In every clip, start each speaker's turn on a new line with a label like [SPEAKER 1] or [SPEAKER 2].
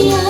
[SPEAKER 1] Yeah.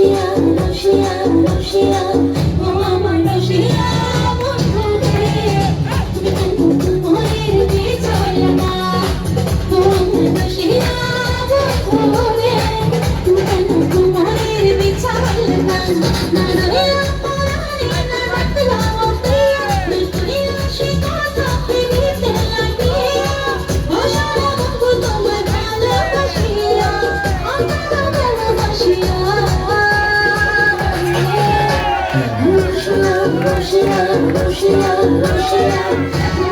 [SPEAKER 1] রসিয়া রসিয়া রসিয়া ও আমার রসিয়া বন্ধু রে মনের যে চলে না ও আমার রসিয়া বন্ধু রে মনের যে চলে না না না Rusya, Rusya, Rusya.